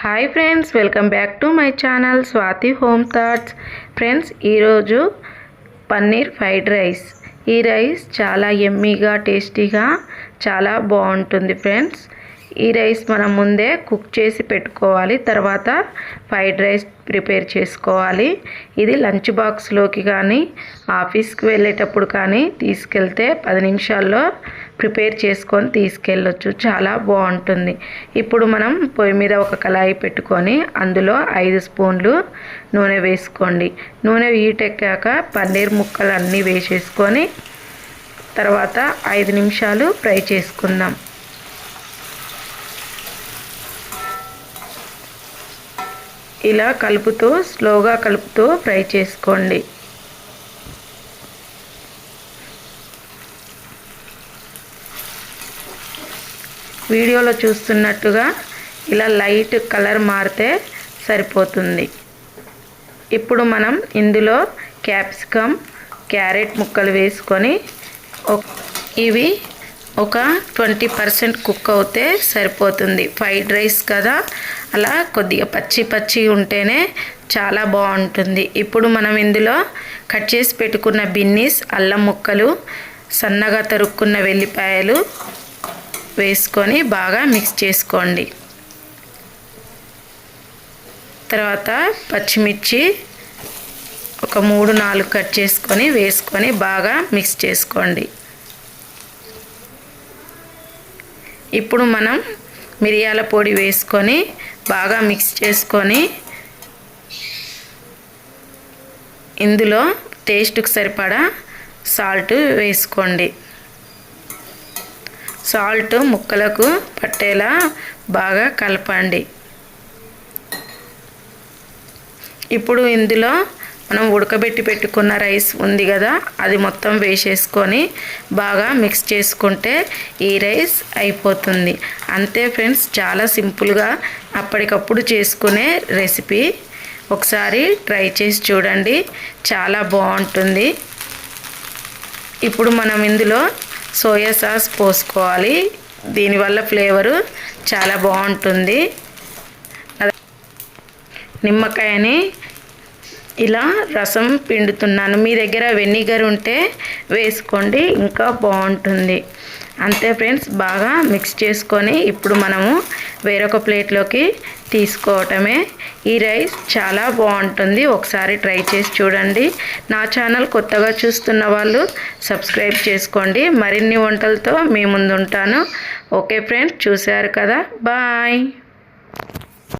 Hi friends welcome back to my channel Swathi home thoughts friends ఈరోజు paneer fried rice. ఈ rice చాలా ఎమ్మీగా టేస్టీగా చాలా బాగుంటుంది ఫ్రెండ్స్ ఈ రైస్ మనం ముందే కుక్ చేసి పెట్టుకోవాలి. తర్వాత ఫ్రైడ్ రైస్ ప్రిపేర్ చేసుకోవాలి. ఇది లంచ్ బాక్స్లోకి కానీ ఆఫీస్కి వెళ్ళేటప్పుడు కానీ తీసుకెళ్తే పది నిమిషాల్లో ప్రిపేర్ చేసుకొని తీసుకెళ్ళొచ్చు. చాలా బాగుంటుంది. ఇప్పుడు మనం పొయ్యి మీద ఒక కళాయి పెట్టుకొని అందులో ఐదు స్పూన్లు నూనె వేసుకోండి. నూనె వీటెక్కాక పన్నీర్ ముక్కలు అన్నీ వేసేసుకొని తర్వాత ఐదు నిమిషాలు ఫ్రై చేసుకుందాం. ఇలా కలుపుతూ స్లోగా కలుపుతూ ఫ్రై చేసుకోండి. వీడియోలో చూస్తున్నట్టుగా ఇలా లైట్ కలర్ మారితే సరిపోతుంది. ఇప్పుడు మనం ఇందులో క్యాప్సికమ్ క్యారెట్ ముక్కలు వేసుకొని ఇవి ఒక ట్వంటీ పర్సెంట్ కుక్ అవుతే సరిపోతుంది. ఫ్రైడ్ రైస్ కదా అలా కొద్దిగా పచ్చి పచ్చి ఉంటేనే చాలా బాగుంటుంది. ఇప్పుడు మనం ఇందులో కట్ చేసి పెట్టుకున్న బిన్నీస్ అల్లం ముక్కలు సన్నగా తరుక్కున్న వెల్లిపాయలు వేసుకొని బాగా మిక్స్ చేసుకోండి. తర్వాత పచ్చిమిర్చి ఒక మూడు నాలుగు కట్ చేసుకొని వేసుకొని బాగా మిక్స్ చేసుకోండి. ఇప్పుడు మనం మిరియాల పొడి వేసుకొని బాగా మిక్స్ చేసుకొని ఇందులో టేస్ట్కి సరిపడా సాల్ట్ వేసుకోండి. సాల్ట్ ముక్కలకు పట్టేలా బాగా కలపండి. ఇప్పుడు ఇందులో మనం ఉడకబెట్టి పెట్టుకున్న రైస్ ఉంది కదా అది మొత్తం వేసేసుకొని బాగా మిక్స్ చేసుకుంటే ఈ రైస్ అయిపోతుంది. అంతే ఫ్రెండ్స్ చాలా సింపుల్గా అప్పటికప్పుడు చేసుకునే రెసిపీ ఒకసారి ట్రై చేసి చూడండి చాలా బాగుంటుంది. ఇప్పుడు మనం ఇందులో సోయా సాస్ పోసుకోవాలి. దీనివల్ల ఫ్లేవరు చాలా బాగుంటుంది. నిమ్మకాయని ఇలా రసం పిండుతున్నాను. మీ దగ్గర వెనిగర్ ఉంటే వేసుకోండి ఇంకా బాగుంటుంది. అంతే ఫ్రెండ్స్ బాగా మిక్స్ చేసుకొని ఇప్పుడు మనము వేరొక ప్లేట్లోకి తీసుకోవటమే. ఈ రైస్ చాలా బాగుంటుంది. ఒకసారి ట్రై చేసి చూడండి. నా ఛానల్ కొత్తగా చూస్తున్న వాళ్ళు సబ్స్క్రైబ్ చేసుకోండి. మరిన్ని వంటలతో మీ ముందు ఉంటాను ఓకే ఫ్రెండ్స్ చూశారు కదా? బాయ్!